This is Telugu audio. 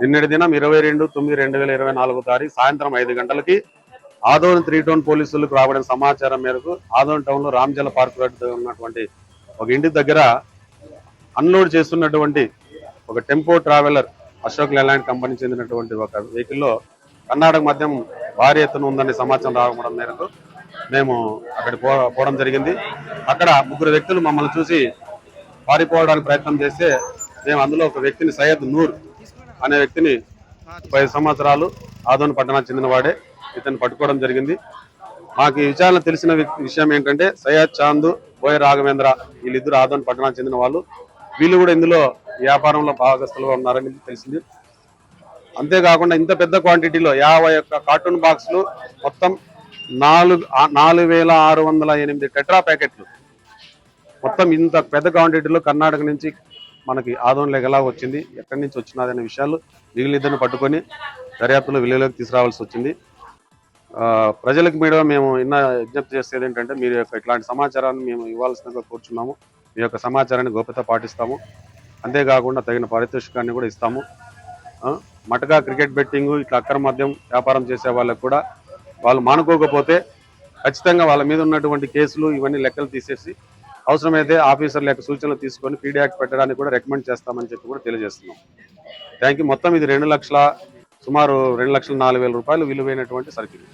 నిన్నటి దినం ఇరవై రెండు తొమ్మిది రెండు వేల ఇరవై నాలుగో తారీఖు సాయంత్రం ఐదు గంటలకి ఆదోన్ త్రీ టౌన్ పోలీసులకు రాబడిన సమాచారం మేరకు ఆదోన్ టౌన్లో రామ్జల పార్క్ ఉన్నటువంటి ఒక ఇంటి దగ్గర అన్లోడ్ చేస్తున్నటువంటి ఒక tempo traveller Ashok Leyland company చెందినటువంటి ఒక వెహికల్లో కర్ణాటక మద్యం భారీ ఎత్తున ఉందనే సమాచారం రావడం మేరకు మేము అక్కడ పో పోవడం జరిగింది. అక్కడ ముగ్గురు వ్యక్తులు మమ్మల్ని చూసి పారిపోవడానికి ప్రయత్నం చేస్తే మేము అందులో ఒక వ్యక్తిని సయ్యద్ నూర్ అనే వ్యక్తిని పది సంవత్సరాలు ఆదోని పట్టణానికి చెందినవాడే ఇతను పట్టుకోవడం జరిగింది. మాకు ఈ విచారణ తెలిసిన వ్యక్తి- విషయం ఏంటంటే సయ్యద్ చాంద్ బోయ రాఘవేంద్ర వీళ్ళిద్దరు ఆదోని పట్టణానికి చెందిన వాళ్ళు. వీళ్ళు కూడా ఇందులో వ్యాపారంలో భాగస్తులుగా ఉన్నారని తెలిసింది. అంతేకాకుండా ఇంత పెద్ద క్వాంటిటీలో యాభై ఒక్క కార్టూన్ బాక్సులు మొత్తం నాలుగు నాలుగు వేల ఆరు వందల ఎనిమిది టెట్రా ప్యాకెట్లు మొత్తం ఇంత పెద్ద క్వాంటిటీలో కర్ణాటక నుంచి మనకి ఆదోన్లోకి ఎలా వచ్చింది. ఎక్కడి నుంచి వచ్చినది అనే విషయాలు ఇద్దరిని పట్టుకొని దర్యాప్తులో విలువలోకి తీసుకురావాల్సి వచ్చింది. ప్రజలకు మీద మేము ఇన్న విజ్ఞప్తి చేసేది ఏంటంటే మీరు యొక్క ఇట్లాంటి సమాచారాన్ని మేము ఇవ్వాల్సిందిగా కోరుచున్నాము. మీ యొక్క సమాచారాన్ని గోప్యత పాటిస్తాము. అంతేకాకుండా తగిన పారితోషికాన్ని కూడా ఇస్తాము. మటగా క్రికెట్ బెట్టింగ్ ఇట్లా అక్రమ మద్యం వ్యాపారం చేసే వాళ్ళకు కూడా వాళ్ళు మానుకోకపోతే ఖచ్చితంగా వాళ్ళ మీద ఉన్నటువంటి కేసులు ఇవన్నీ లెక్కలు తీసేసి అవసరమైతే ఆఫీసర్ల యొక్క సూచనలు తీసుకొని పీడీ పెట్టడానికి కూడా రికమెండ్ చేస్తామని చెప్పి కూడా తెలియజేస్తున్నాం. థ్యాంక్ యూ మొత్తం ఇది రెండు లక్షల సుమారు రెండు లక్షల నాలుగు వేల రూపాయలు విలువైనటువంటి సర్కిల్.